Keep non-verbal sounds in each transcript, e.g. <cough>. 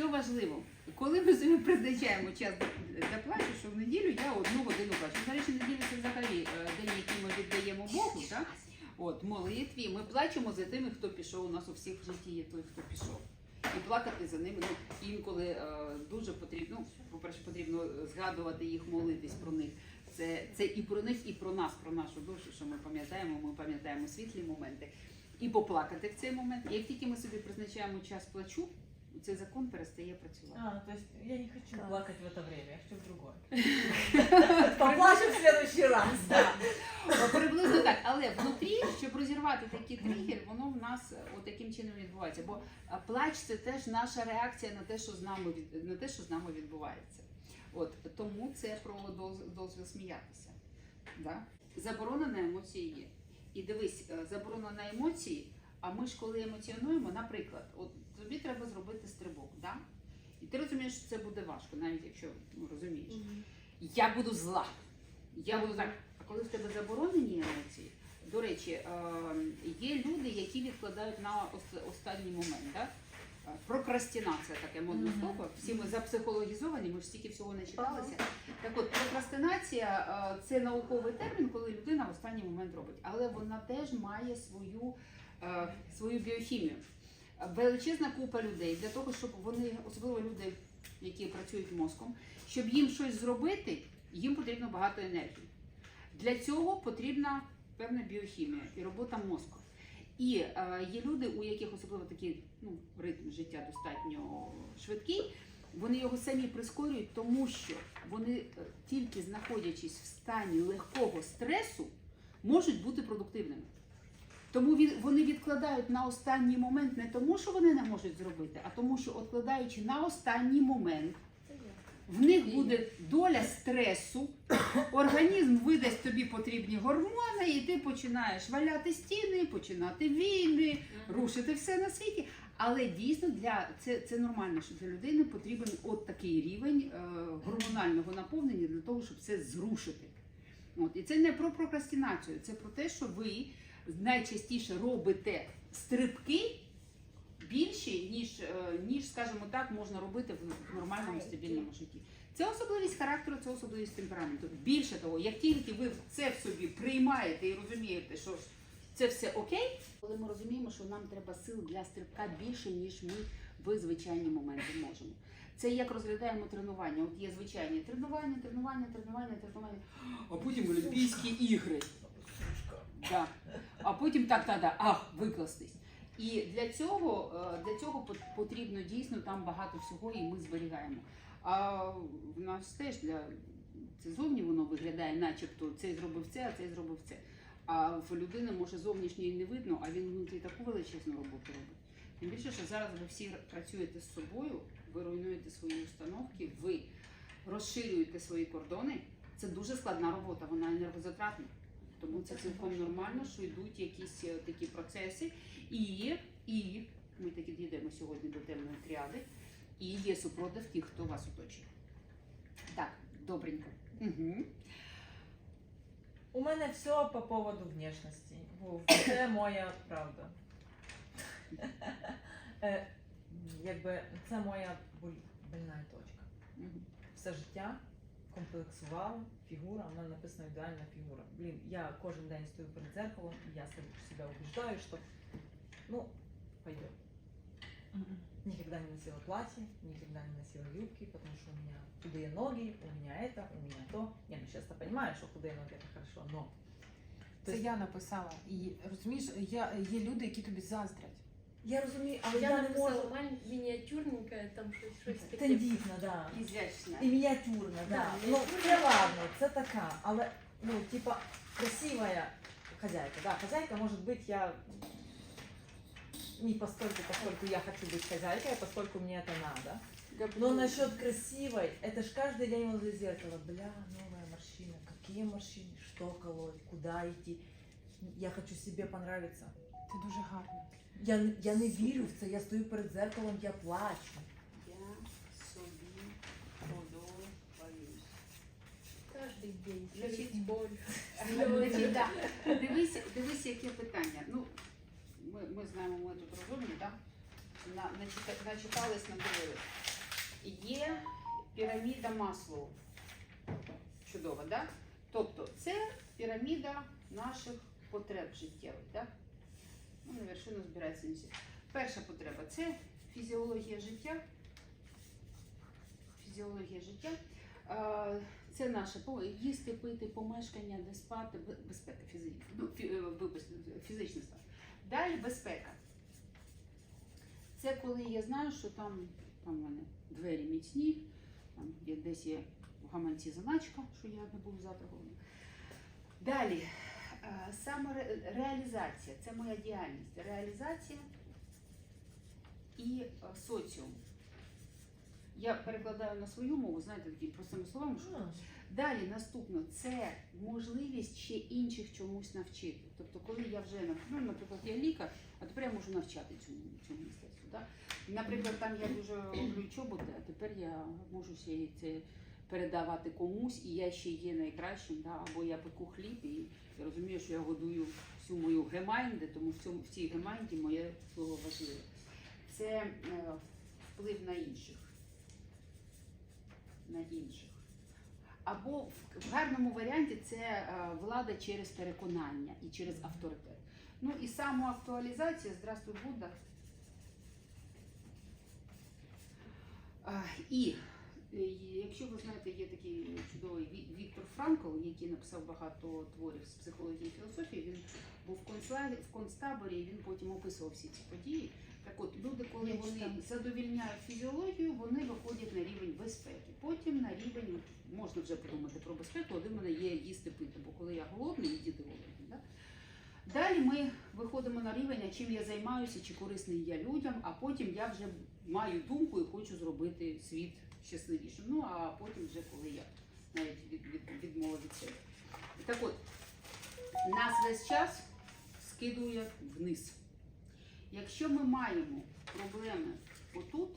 Що важливо, коли ми собі призначаємо час для плачу, що в неділю я одну годину плачу. До речі, неділя це взагалі е, день, який ми віддаємо Богу, так? От, молитві. Ми плачемо за тими, хто пішов. У нас у всіх в житті є той, хто пішов. І плакати за ними. Ну, інколи е, дуже потрібно, ну, по-перше, потрібно згадувати їх, молитись про них. Це, це і про них, і про нас, про нашу душу, що ми пам'ятаємо, ми пам'ятаємо світлі моменти. І поплакати в цей момент. Як тільки ми собі призначаємо час плачу, цей закон перестає працювати. А, то есть я не хочу Класс. плакать в это время, я хочу в другое. <laughs> Поплачем в следующий раз. Да. Приблизно так. Але внутрі, щоб розірвати такий тригер, воно в нас е, таким чином відбувається. Бо е, плач це теж наша реакція на те, що з нами від- на те, що з нами відбувається. От тому це про дозвіл сміятися. Да? Заборона на емоції є. І дивись, е, заборона на емоції. А ми ж коли емоціонуємо, наприклад, от тобі треба зробити стрибок, да? і ти розумієш, що це буде важко, навіть якщо ну, розумієш. Я буду зла. Я буду так. А коли в тебе заборонені емоції, до речі, е, є люди, які відкладають на останній момент. Да? Е, Прокрастинація таке модне слово. Всі ми запсихологізовані, ми ж стільки всього не читалися. Так от, прокрастинація е, це науковий термін, коли людина в останній момент робить. Але вона теж має свою, свою біохімію. Величезна купа людей для того, щоб вони, особливо люди, які працюють мозком, щоб їм щось зробити, їм потрібно багато енергії. Для цього потрібна певна біохімія і робота мозку. І е, є люди, у яких особливо такий ну, ритм життя достатньо швидкий, вони його самі прискорюють, тому що вони е, тільки знаходячись в стані легкого стресу, можуть бути продуктивними. Тому вони відкладають на останній момент не тому, що вони не можуть зробити, а тому, що відкладаючи на останній момент, в них буде доля стресу, організм видасть тобі потрібні гормони, і ти починаєш валяти стіни, починати війни, рушити все на світі. Але дійсно для це, це нормально, що для людини потрібен от такий рівень е, гормонального наповнення для того, щоб це зрушити. От і це не про прокрастинацію, це про те, що ви найчастіше робите стрибки більші, ніж, е, ніж, скажімо так, можна робити в нормальному стабільному житті. Це особливість характеру, це особливість темпераменту. Більше того, як тільки ви це в собі приймаєте і розумієте, що це все окей, коли ми розуміємо, що нам треба сил для стрибка більше, ніж ми в звичайні моменти можемо. Це як розглядаємо тренування. От є звичайні тренування, тренування, тренування, тренування, а потім Олімпійські ігри. Да. А потім так, так, так, ах, викластись. І для цього, е, для цього потрібно дійсно там багато всього, і ми зберігаємо. А в нас теж для це зовні воно виглядає, начебто цей зробив це, а цей зробив це. А в людини може зовнішньо і не видно, а він внутрі таку величезну роботу робить. Тим більше, що зараз ви всі працюєте з собою, ви руйнуєте свої установки, ви розширюєте свої кордони. Це дуже складна робота, вона енергозатратна. Тому це цілком нормально, що йдуть якісь е, такі процеси. І, і ми таки дійдемо сьогодні до темної тріади, і є супротив тих, хто вас оточує. Так, добренько. Угу. У мене все по поводу внешності. Це моя правда. <laughs> Е, Якби це моя больна точка. Все життя комплексувала фігура, у мене написано ідеальна фігура. Блін, я кожен день стою перед зеркалом, і я себе- себя убеждаю, что ну, пойдет. Никогда не носила платье, никогда не носила юбки, потому что у меня худые ноги, у меня это, у меня то. Не, ну сейчас-то понимаю, что худые ноги это хорошо, но Це я написала. І розумієш, я, є люди, які тобі заздрять. я розумію, але Я я, не можу. написала маль... мініатюрненьке, там щось, щось таке. Тендітна, да. Ізячна. І мініатюрна, да. Да, Ну, це ладно, це така, але, ну, типа, красивая хозяйка, да, хозяйка, может быть, я не постольку, поскольку я хочу быть хозяйкой, а поскольку мне это надо. Но насчет красивой, это ж каждый день возле зеркала, бля, новая морщина, какие морщины, что колоть, куда идти. Я хочу себе понравиться. Ти дуже гарна. Я, я не вірю в це, я стою перед зеркалом, я плачу. Я собі подобаюсь. Кожний день. Значить, боль. Значить, да. Дивись, дивись, яке питання. Ну, ми, ми знаємо, ми тут розумні, так? На, начита- начитались, надивились. піраміда Маслоу. Чудово, да? Тобто це піраміда наших потреб життєвих, да? Ну, на вершину збирається не. Перша потреба це фізіологія життя. Фізіологія життя. Це наше їсти, пити, помешкання, де спати, безпека, фізична, ну, е, фізичний стан. Далі безпека. Це коли я знаю, що там, там в мене двері міцні, там десь є в гаманці заначка, що я не буду завтра голодна. Далі, самореалізація, це моя діяльність. Реалізація і е, соціум. Я перекладаю на свою мову, знаєте, такі простими словами, що Далі наступно це можливість ще інших чомусь навчити. Тобто, коли я вже ну, наприклад, я лікар, а тепер я можу навчати цьому, цьому мистецтву. Да? Наприклад, там я дуже люблю чоботи, а тепер я можу ще це передавати комусь, і я ще є найкращим, да? або я пеку хліб і розумію, що я годую всю мою гемайнди, тому цьому в цій гемайнді моє слово важливе. Це е, вплив на інших. На інших. Або в, гарному варіанті це е, влада через переконання і через авторитет. Ну і самоактуалізація, здравствуй, Будда. Е, І якщо ви знаєте, є такий чудовий Ві- Віктор Франкл, який написав багато творів з психології і філософії, він був в в концтаборі, і він потім описував всі ці події. Так от, люди, коли вони задовільняють фізіологію, вони виходять на рівень безпеки. Потім на рівень, можна вже подумати про безпеку, один в мене є їсти пити, бо коли я голодний, і діти голодні. Да? Далі ми виходимо на рівень, а чим я займаюся, чи корисний я людям, а потім я вже маю думку і хочу зробити світ щасливішим. Ну а потім вже коли я навіть від, від, відмова. Так от, нас весь час скидує вниз. Якщо ми маємо проблеми отут,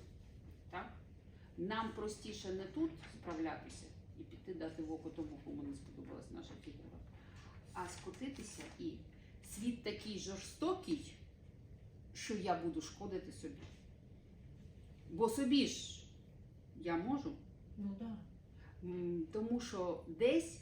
так, нам простіше не тут справлятися і піти дати в око тому, кому не сподобалась наша фігура, а скотитися і світ такий жорстокий, що я буду шкодити собі. Бо собі ж я можу, Ну так. М, тому що десь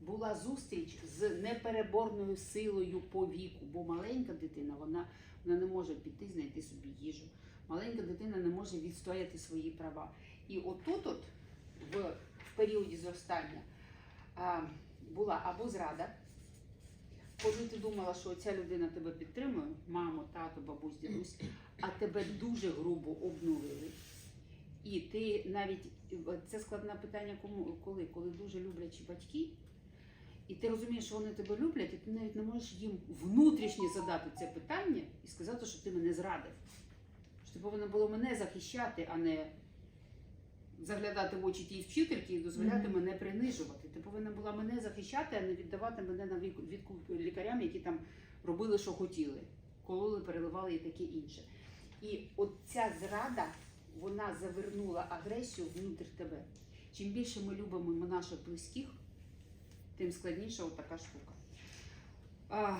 була зустріч з непереборною силою по віку, бо маленька дитина вона, вона не може піти знайти собі їжу. Маленька дитина не може відстояти свої права. І отут, от, в, в періоді зростання, а, була або зрада, коли ти думала, що ця людина тебе підтримує, мамо, тато, бабусь, дідусь, а тебе дуже грубо обнулили. І ти навіть це складне питання, кому коли, коли дуже люблячі батьки, і ти розумієш, що вони тебе люблять, і ти навіть не можеш їм внутрішньо задати це питання і сказати, що ти мене зрадив. Що ти повинна було мене захищати, а не заглядати в очі тій вчительки і дозволяти Мгм. мене принижувати. Ти повинна була мене захищати, а не віддавати мене на відкуп лікарям, які там робили, що хотіли, кололи, переливали і таке інше. І от ця зрада, вона завернула агресію внутрі тебе. Чим більше ми любимо наших близьких, тим складніша така штука. А,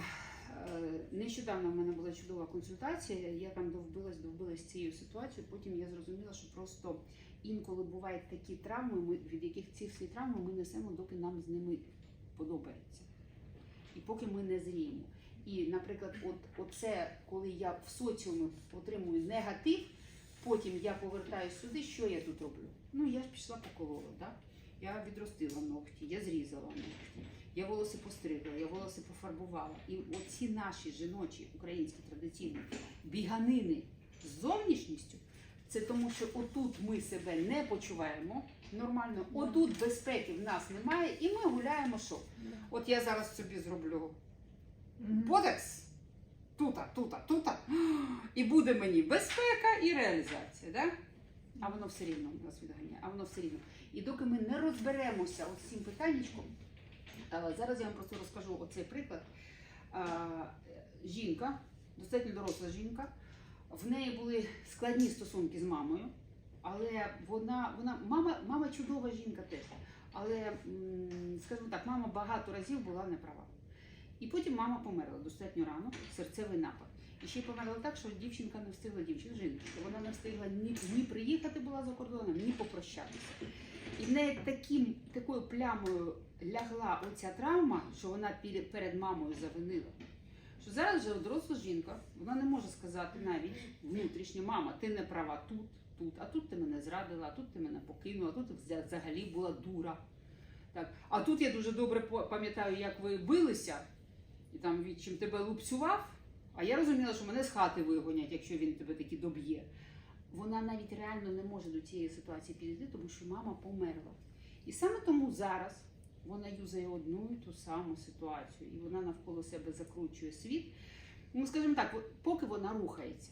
е, нещодавно в мене була чудова консультація, я там довбилась, довбилась цією ситуацією. Потім я зрозуміла, що просто інколи бувають такі травми, ми, від яких ці всі травми ми несемо, доки нам з ними подобається. І поки ми не зріємо. І, наприклад, от, оце, коли я в соціумі отримую негатив, потім я повертаюся сюди, що я тут роблю? Ну, я ж пішла поколола, да? я відростила ногті, я зрізала ногті, я волоси постригла, я волоси пофарбувала. І оці наші жіночі українські традиційні біганини з зовнішністю, це тому, що отут ми себе не почуваємо нормально, отут безпеки в нас немає, і ми гуляємо що? От я зараз собі зроблю Бодекс. Тута, тута, тута. І буде мені безпека і реалізація. Да? А воно все рівно нас відганяє, а воно все рівно. І доки ми не розберемося з цим питаннячком, зараз я вам просто розкажу оцей приклад. Жінка, достатньо доросла жінка, в неї були складні стосунки з мамою, але вона, вона мама, мама чудова жінка теж. Але, скажімо так, мама багато разів була неправа. І потім мама померла достатньо рано, серцевий напад. І ще й померла так, що дівчинка не встигла дівчина, жінка, вона не встигла ні, ні приїхати була за кордоном, ні попрощатися. І в неї таким, такою плямою лягла оця травма, що вона перед мамою завинила. Що зараз вже доросла жінка, вона не може сказати навіть внутрішньо, мама, ти не права тут, тут, а тут ти мене зрадила, а тут ти мене покинула, а тут взагалі була дура. Так. А тут я дуже добре пам'ятаю, як ви билися, і там відчим тебе лупцював, а я розуміла, що мене з хати вигонять, якщо він тебе таки доб'є. Вона навіть реально не може до цієї ситуації підійти, тому що мама померла. І саме тому зараз вона юзає одну і ту саму ситуацію, і вона навколо себе закручує світ. Ну, скажімо так, поки вона рухається.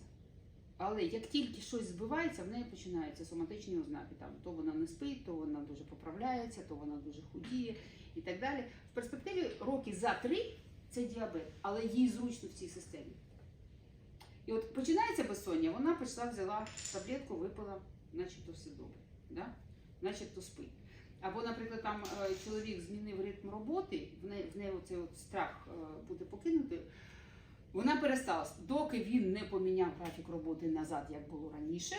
Але як тільки щось збивається, в неї починаються соматичні ознаки. Там то вона не спить, то вона дуже поправляється, то вона дуже худіє і так далі. В перспективі роки за три це діабет, але їй зручно в цій системі. І от починається безсоння, вона пішла, взяла таблетку, випила, начебто все добре, да? начебто спить. Або, наприклад, там е, чоловік змінив ритм роботи, в неї, оцей страх е, бути покинутою. Вона перестала, доки він не поміняв графік роботи назад, як було раніше,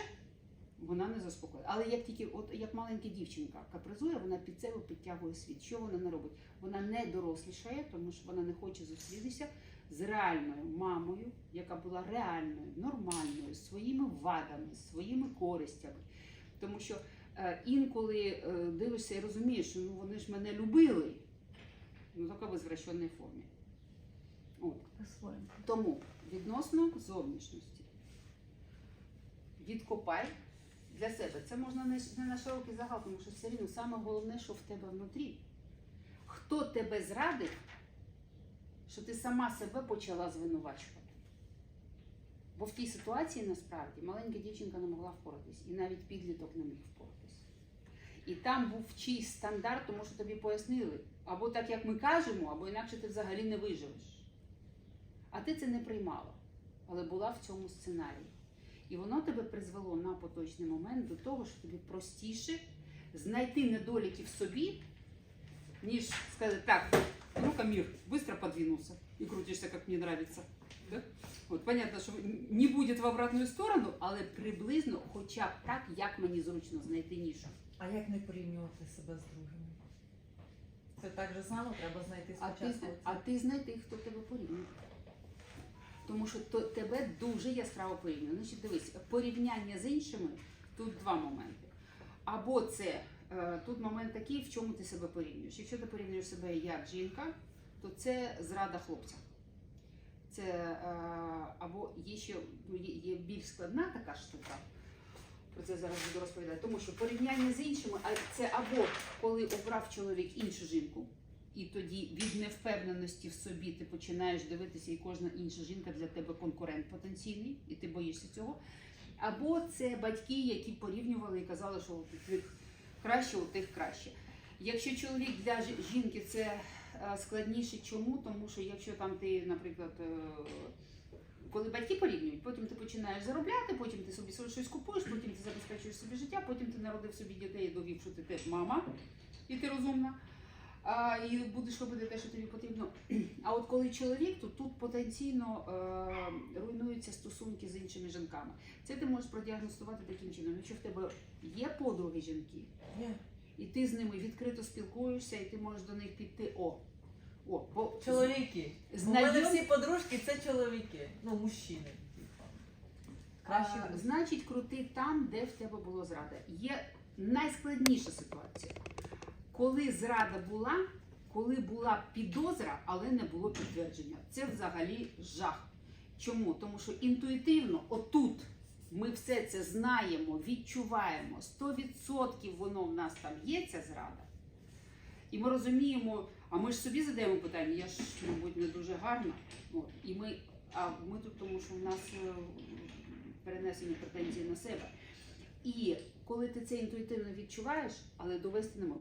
вона не заспокоїла. Але як тільки, от як маленька дівчинка капризує, вона під себе підтягує світ. Що вона не робить? Вона не дорослішає, тому що вона не хоче зустрітися з реальною мамою, яка була реальною, нормальною, своїми вадами, своїми користями. Тому що е, інколи е, дивишся і розумієш, що ну, вони ж мене любили, ну тільки в извращеній формі. От. Тому відносно зовнішності відкопай для себе. Це можна не, на широкий загал, тому що все рівно саме головне, що в тебе внутрі. Хто тебе зрадив, що ти сама себе почала звинувачувати. Бо в тій ситуації насправді маленька дівчинка не могла впоратись, і навіть підліток не міг впоратись. І там був чийсь стандарт, тому що тобі пояснили, або так, як ми кажемо, або інакше ти взагалі не виживеш. А ти це не приймала, але була в цьому сценарії. І воно тебе призвело на поточний момент до того, що тобі простіше знайти недоліки в собі, ніж сказати, так, ну-ка, мир, быстро подвинулся и крутишься, как мне нравится. Да? От, понятно, що не буде в обратну сторону, але приблизно, хоча б так, як мені зручно знайти нішу. А як не порівнювати себе з другими? Це так же само треба знайти А ти, а ти знайти, хто тебе порівнює. Тому що то, тебе дуже яскраво порівнює. Значить, дивись, порівняння з іншими тут два моменти. Або це е, тут момент такий, в чому ти себе порівнюєш. Якщо ти порівнюєш себе як жінка, то це зрада хлопця. Це е, або є ще ну, є, більш складна така штука. Про це зараз буду розповідати. Тому що порівняння з іншими, це або коли обрав чоловік іншу жінку, і тоді від невпевненості в собі ти починаєш дивитися, і кожна інша жінка для тебе конкурент потенційний, і ти боїшся цього. Або це батьки, які порівнювали і казали, що у тих краще, у тих краще. Якщо чоловік для жінки це е, складніше, чому? Тому що якщо там ти, наприклад, е, коли батьки порівнюють, потім ти починаєш заробляти, потім ти собі щось купуєш, потім ти забезпечуєш собі життя, потім ти народив собі дітей і довів, що ти теж мама, і ти розумна. А, і будеш робити те, що тобі потрібно. А от коли чоловік, то тут потенційно е, руйнуються стосунки з іншими жінками. Це ти можеш продіагностувати таким чином. Якщо в тебе є подруги жінки, і ти з ними відкрито спілкуєшся, і ти можеш до них піти. О, о, бо Чоловіки. У Знайом- мене всі подружки це чоловіки. Ну, мужчини. Краще А, значить, крути там, де в тебе було зрада. Є найскладніша ситуація. Коли зрада була, коли була підозра, але не було підтвердження. Це взагалі жах. Чому? Тому що інтуїтивно, отут ми все це знаємо, відчуваємо, 100% воно в нас там є, ця зрада. І ми розуміємо, а ми ж собі задаємо питання, я ж, мабуть, не дуже гарна. От, і ми, а ми тут, тому що в нас е, перенесені претензії на себе. І коли ти це інтуїтивно відчуваєш, але довести не можеш.